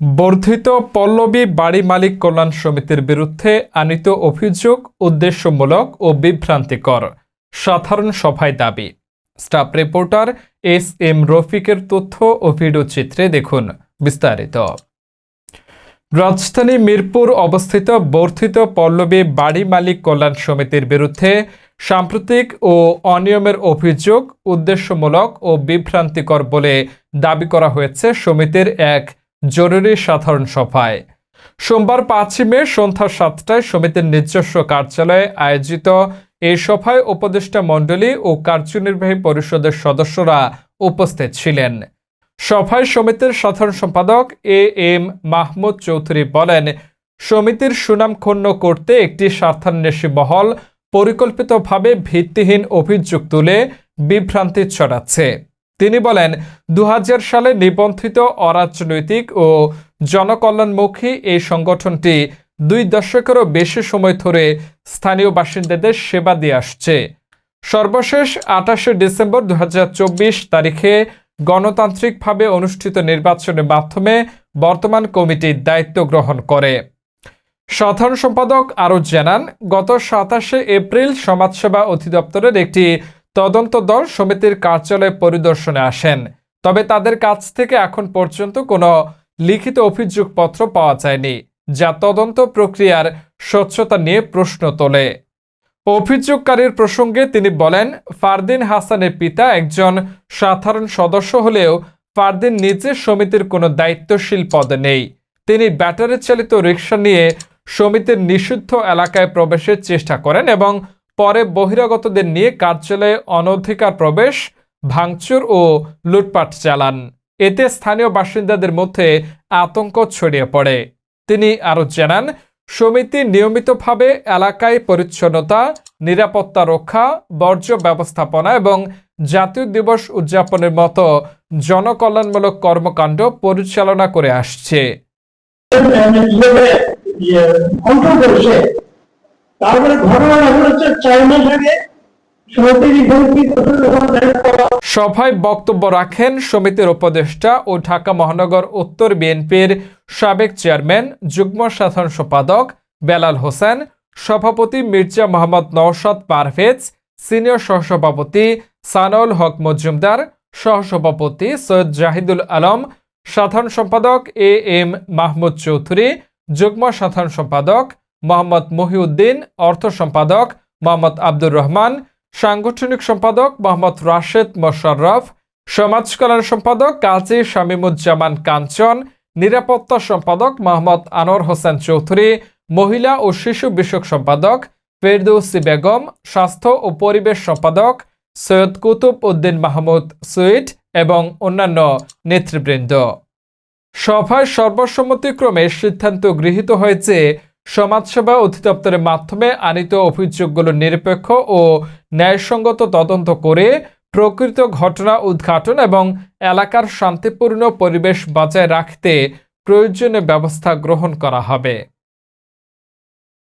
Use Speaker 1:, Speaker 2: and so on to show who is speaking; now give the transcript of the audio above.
Speaker 1: বর্ধিত পল্লবী বাড়ি মালিক কল্যাণ সমিতির বিরুদ্ধে আনিত অভিযোগ উদ্দেশ্যমূলক ও বিভ্রান্তিকর। সাধারণ সভায় দাবি। স্টাফ রিপোর্টার এস এম রফিকের তথ্য ও ভিডিও চিত্রে দেখুন বিস্তারিত। রাজধানী মিরপুর অবস্থিত বর্ধিত পল্লবী বাড়ি মালিক কল্যাণ সমিতির বিরুদ্ধে সাম্প্রতিক ও অনিয়মের অভিযোগ উদ্দেশ্যমূলক ও বিভ্রান্তিকর বলে দাবি করা হয়েছে সমিতির এক জরুরি সাধারণ সভায়। সোমবার পাঁচই মে সন্ধ্যা সাতটায় সমিতির নিজস্ব কার্যালয়ে আয়োজিত এই সভায় উপদেষ্টা মণ্ডলী ও কার্যনির্বাহী পরিষদের সদস্যরা উপস্থিত ছিলেন। সভায় সমিতির সাধারণ সম্পাদক এ এম মাহমুদ চৌধুরী বলেন, সমিতির সুনাম ক্ষুণ্ণ করতে একটি স্বার্থান্বেষী মহল পরিকল্পিতভাবে ভিত্তিহীন অভিযোগ তুলে বিভ্রান্তি ছড়াচ্ছে। তিনি বলেন দু হাজার সালে নিবন্ধিত অরাজনৈতিক ও জনকল্যাণমুখী এই সংগঠনটি দুই দশকেরও বেশি সময় ধরে স্থানীয় বাসিন্দাদের সেবা দিয়ে আসছে। সর্বশেষ আঠাশে ডিসেম্বর দু হাজার চব্বিশ তারিখে গণতান্ত্রিকভাবে অনুষ্ঠিত নির্বাচনের মাধ্যমে বর্তমান কমিটির দায়িত্ব গ্রহণ করে। সাধারণ সম্পাদক আরও জানান, গত সাতাশে এপ্রিল সমাজসেবা অধিদপ্তরের একটি তদন্ত দল সমিতির কার্যালয় পরিদর্শনে আসেন। তবে তাদের কাছ থেকে এখন পর্যন্ত কোনো লিখিত অভিযোগপত্র পাওয়া যায়নি, যা তদন্ত প্রক্রিয়ার স্বচ্ছতা নিয়ে প্রশ্ন তোলে। অভিযোগকারীর প্রসঙ্গে তিনি বলেন, ফারদিন হাসানের পিতা একজন সাধারণ সদস্য হলেও ফারদিন নিজে সমিতির কোনো দায়িত্বশীল পদে নেই। তিনি ব্যাটারি চালিত রিক্সা নিয়ে সমিতির নিষিদ্ধ এলাকায় প্রবেশের চেষ্টা করেন এবং পরে বহিরাগতদের নিয়ে কার্যালয়ে অনধিকার প্রবেশ ভাঙচুর ও লুটপাট চালান এতে স্থানীয় বাসিন্দাদের মধ্যে আতঙ্ক ছড়িয়ে পড়ে তিনি আরও জানান সমিতি নিয়মিতভাবে এলাকায় পরিচ্ছন্নতা নিরাপত্তা রক্ষা বর্জ্য ব্যবস্থাপনা এবং জাতীয় দিবস উদযাপনের মতো জনকল্যাণমূলক কর্মকাণ্ড পরিচালনা করে আসছে সভায় বক্তব্য রাখেন সমিতির উপদেষ্টা ও ঢাকা মহানগর উত্তর বিএনপির সাবেক চেয়ারম্যান, যুগ্ম সাধারণ সম্পাদক বেলাল হোসেন, সভাপতি মির্জা মোহাম্মদ নওশাদ পারভেজ, সিনিয়র সহসভাপতি সানাউল হক মজুমদার, সহসভাপতি সৈয়দ জাহিদুল আলম, সাধারণ সম্পাদক এ এম মাহমুদ চৌধুরী, যুগ্ম সাধারণ সম্পাদক মোহাম্মদ মহিউদ্দিন, অর্থ সম্পাদক মোহাম্মদ আব্দুর রহমান, সাংগঠনিক সম্পাদক মোহাম্মদ রাশেদ মোশাররফ সমাজকল্যাণ সম্পাদক কাজী শামীমুজ্জামান কাঞ্চন, নিরাপত্তা সম্পাদক মোহাম্মদ আনোয়ার হোসেন চৌধুরী, মহিলা ও শিশু বিষয়ক সম্পাদক ফেরদৌসি বেগম, স্বাস্থ্য ও পরিবেশ সম্পাদক সৈয়দ কুতুব উদ্দিন মাহমুদ সুইট এবং অন্যান্য নেতৃবৃন্দ। সভায় সর্বসম্মতিক্রমে সিদ্ধান্ত গৃহীত হয়েছে সমাজসেবা অধিদপ্তরের মাধ্যমে আনিত অভিযোগগুলো নিরপেক্ষ ও ন্যায়সঙ্গত তদন্ত করে প্রকৃত ঘটনা উদ্ঘাটন এবং এলাকার শান্তিপূর্ণ পরিবেশ বজায় রাখতে প্রয়োজনীয় ব্যবস্থা গ্রহণ করা হবে।